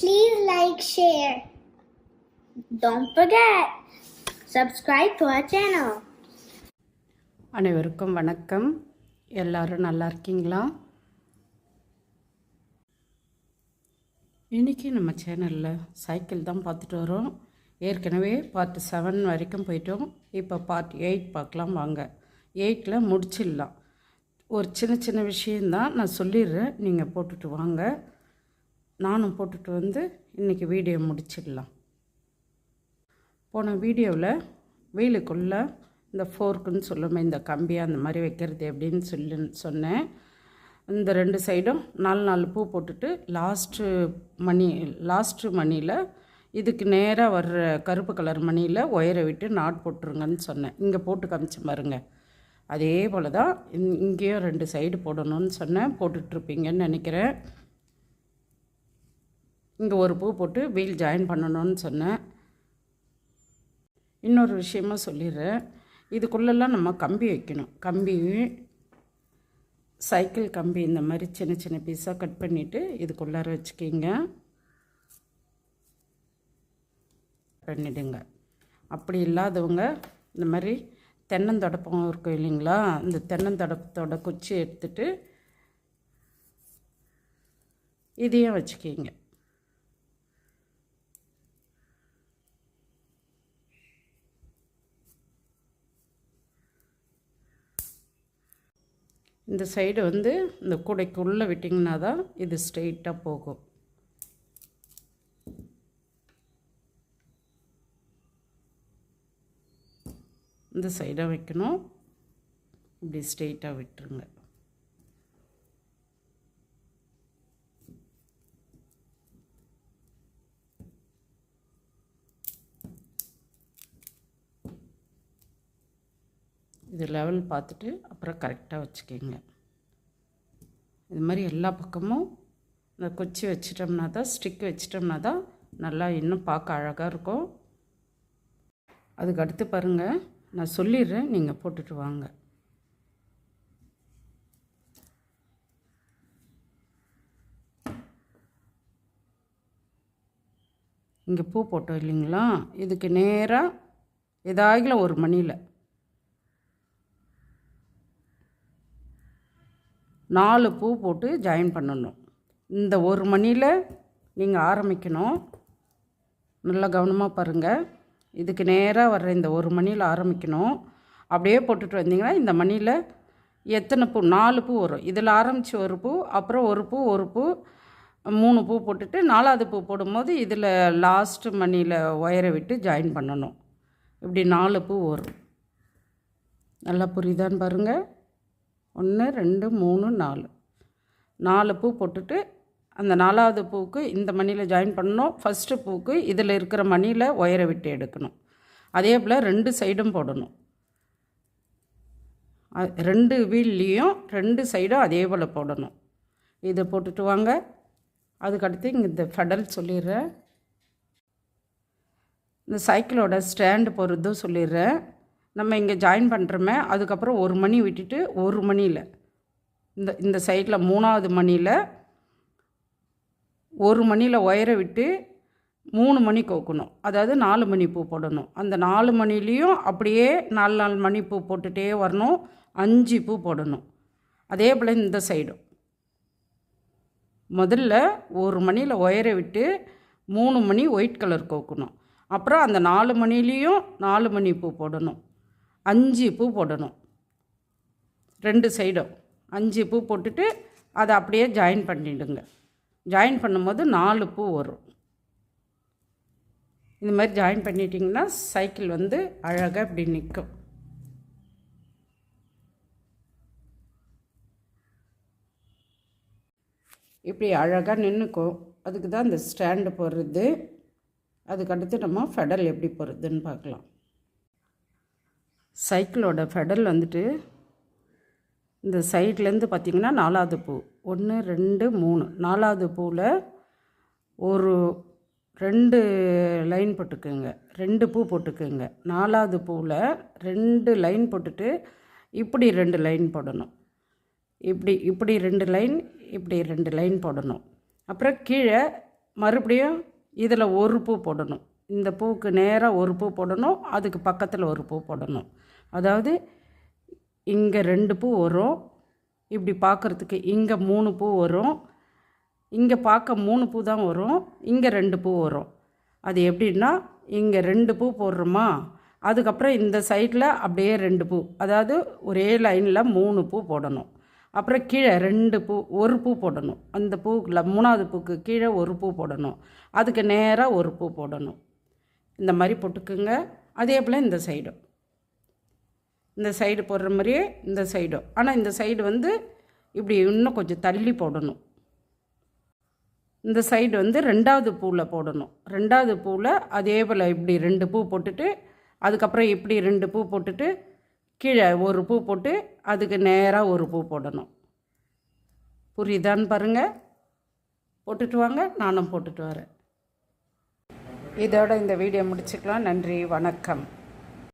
Please like, share. Don't forget, subscribe to our channel. அனைவருக்கும் வணக்கம். எல்லாரும் நல்லா இருக்கீங்களா? இன்றைக்கி நம்ம சேனலில் சைக்கிள் தான் பார்த்துட்டு வரோம். ஏற்கனவே பார்ட் செவன் வரைக்கும் போயிட்டோம். இப்போ பார்ட் எயிட் பார்க்கலாம் வாங்க. எயிட்டில் முடிச்சிடலாம். ஒரு சின்ன சின்ன விஷயந்தான் நான் சொல்லிடுறேன். நீங்கள் போட்டுட்டு வாங்க. நானும் போட்டுட்டு வந்து இன்றைக்கி வீடியோ முடிச்சிடலாம். போன வீடியோவில் வெயிலுக்குள்ளே இந்த ஃபோர்க்குன்னு சொல்லுமே இந்த கம்பி அந்த மாதிரி வைக்கிறது எப்படின்னு சொல்லி சொன்னேன். இந்த ரெண்டு சைடும் நாலு நாலு பூ போட்டுட்டு லாஸ்ட்டு மணி லாஸ்ட்டு மணியில் இதுக்கு நேராக வர்ற கருப்பு கலர் மணியில் ஒயரை விட்டு நாட் போட்டுருங்கன்னு சொன்னேன். இங்கே போட்டு காமிச்சு பாருங்க. அதே போல் தான் இங்கேயும் ரெண்டு சைடு போடணும்னு சொன்னேன். போட்டுட்ருப்பீங்கன்னு நினைக்கிறேன். இங்கே ஒரு பூ போட்டு வீல் ஜாயின் பண்ணணும்னு சொன்னேன். இன்னொரு விஷயமா சொல்லிடுறேன். இதுக்குள்ளெல்லாம் நம்ம கம்பி வைக்கணும். கம்பி சைக்கிள் கம்பி இந்த மாதிரி சின்ன சின்ன பீஸாக கட் பண்ணிவிட்டு இதுக்குள்ளார வச்சுக்கிங்க. பண்ணிவிடுங்க அப்படி இல்லாதவங்க இந்த மாதிரி தென்னந்தொடப்பம் இருக்கும் இல்லைங்களா? இந்த தென்னந்தொடப்பத்தோட குச்சி எடுத்துட்டு இதையும் வச்சுக்கிங்க. இந்த சைடு வந்து இந்த கூடைக்குள்ளே விட்டிங்கன்னா தான் இது ஸ்ட்ரெயிட்டாக போகும். இந்த சைடாக வைக்கணும். இப்படி ஸ்ட்ரெயிட்டாக விட்டுருங்க. இது லெவல் பார்த்துட்டு அப்புறம் கரெக்டாக வச்சுக்கிங்க. இது மாதிரி எல்லா பக்கமும் இந்த குச்சி வச்சிட்டோம்னா தான் ஸ்டிக் வச்சிட்டோம்னா தான் நல்லா இன்னும் பார்க்க அழகாக இருக்கும். அதுக்கு அடுத்து பாருங்கள் நான் சொல்லிடுறேன் நீங்கள் போட்டுட்டு வாங்க. இங்கே பூ போட்டோம் இல்லைங்களா? இதுக்கு நேராக ஏதாகிலும் ஒரு மணியில் நாலு பூ போட்டு ஜாயின் பண்ணணும். இந்த ஒரு மணியில் நீங்கள் ஆரம்பிக்கணும். நல்லா கவனமாக பாருங்கள் இதுக்கு நேராக வர்ற இந்த ஒரு மணியில் ஆரம்பிக்கணும். அப்படியே போட்டுட்டு வந்தீங்கன்னா இந்த மணியில் எத்தனை பூ? நாலு பூ வரும். இதில் ஆரம்பித்து ஒரு பூ அப்புறம் ஒரு பூ ஒரு பூ மூணு பூ போட்டுட்டு நாலாவது பூ போடும்போது இதில் லாஸ்ட்டு மணியில் ஒயரை விட்டு ஜாயின் பண்ணணும். இப்படி நாலு பூ வரும். நல்லா புரியுதான்னு பாருங்கள் ஒன்று ரெண்டு மூணு நாலு. நாலு பூ போட்டுட்டு அந்த நாலாவது பூவுக்கு இந்த மணியில் ஜாயின் பண்ணணும். ஃபஸ்ட்டு பூவுக்கு இதில் இருக்கிற மணியில் ஒயரை விட்டு எடுக்கணும். அதே போல் ரெண்டு சைடும் போடணும். ரெண்டு வீல்லையும் ரெண்டு சைடும் அதே போல் போடணும். இதை போட்டுட்டு வாங்க. அதுக்கடுத்து இங்கே இந்த ஃபெடல் சொல்லிடுறேன். இந்த சைக்கிளோட ஸ்டாண்டு போகிறதும் சொல்லிடுறேன். நம்ம இங்கே ஜாயின் பண்ணுறோமே அதுக்கப்புறம் ஒரு மணி விட்டுட்டு ஒரு மணியில் இந்த இந்த சைடில் மூணாவது மணியில் ஒரு மணியில் ஒயரை விட்டு மூணு மணி கோக்கணும். அதாவது நாலு மணி பூ போடணும். அந்த நாலு மணிலேயும் அப்படியே நாலு நாலு மணி பூ போட்டுகிட்டே வரணும். அஞ்சு பூ போடணும். அதே போல் இந்த சைடும் முதல்ல ஒரு மணியில் ஒயரை விட்டு மூணு மணி ஒயிட் கலர் கோக்கணும். அப்புறம் அந்த நாலு மணிலையும் நாலு மணி பூ போடணும். அஞ்சு பூ போடணும். ரெண்டு சைடும். அஞ்சு பூ போட்டுட்டு அதை அப்படியே ஜாயின் பண்ணிவிடுங்க ஜாயின் பண்ணும்போது நாலு பூ வரும். இந்த மாதிரி ஜாயின் பண்ணிட்டிங்கன்னா சைக்கிள் வந்து அழகாக இப்படி நிற்கும். இப்படி அழகாக நின்றுக்கும் அதுக்கு தான் இந்த ஸ்டாண்டு போடுறது. அதுக்கடுத்து நம்ம ஃபெடல் எப்படி போடுறதுன்னு பார்க்கலாம். சைக்கிளோட ஃபெடல் வந்துட்டு இந்த சைட்லேருந்து பார்த்திங்கன்னா நாலாவது பூ. ஒன்று ரெண்டு மூணு. நாலாவது பூவில் ஒரு ரெண்டு லைன் போட்டுக்குங்க. ரெண்டு பூ போட்டுக்குங்க. நாலாவது பூவில் ரெண்டு லைன் போட்டுட்டு இப்படி ரெண்டு லைன் போடணும். இப்படி இப்படி ரெண்டு லைன் இப்படி ரெண்டு லைன் போடணும். அப்புறம் கீழே மறுபடியும் இதில் ஒரு பூ போடணும். இந்த பூவுக்கு நேராக ஒரு பூ போடணும். அதுக்கு பக்கத்தில் ஒரு பூ போடணும். அதாவது இங்கே ரெண்டு பூ வரும். இப்படி பார்க்குறதுக்கு இங்கே மூணு பூ வரும். இங்கே பார்க்க மூணு பூ தான் வரும். இங்கே ரெண்டு பூ வரும். அது எப்படின்னா இங்கே ரெண்டு பூ போடுறோமா? அதுக்கப்புறம் இந்த சைடில் அப்படியே ரெண்டு பூ. அதாவது ஒரே லைனில் மூணு பூ போடணும். அப்புறம் கீழே ரெண்டு பூ ஒரு பூ போடணும். அந்த பூக்குள்ள மூணாவது பூக்கு கீழே ஒரு பூ போடணும். அதுக்கு நேராக ஒரு பூ போடணும். இந்த மாதிரி போட்டுக்குங்க. அதே போல் இந்த சைடும் இந்த சைடு போடுற மாதிரியே இந்த சைடும் ஆனால் இந்த சைடு வந்து இப்படி இன்னும் கொஞ்சம் தள்ளி போடணும். இந்த சைடு வந்து ரெண்டாவது பூவில் போடணும். ரெண்டாவது பூவில் அதே போல் இப்படி ரெண்டு பூ போட்டுட்டு அதுக்கப்புறம் இப்படி ரெண்டு பூ போட்டுட்டு கீழே ஒரு பூ போட்டு அதுக்கு நேராக ஒரு பூ போடணும். புரியுதான்னு பாருங்கள் போட்டுட்டு வாங்க நானும் போட்டுட்டு வரேன். இதோட இந்த வீடியோ முடிச்சுக்கலாம். நன்றி வணக்கம்.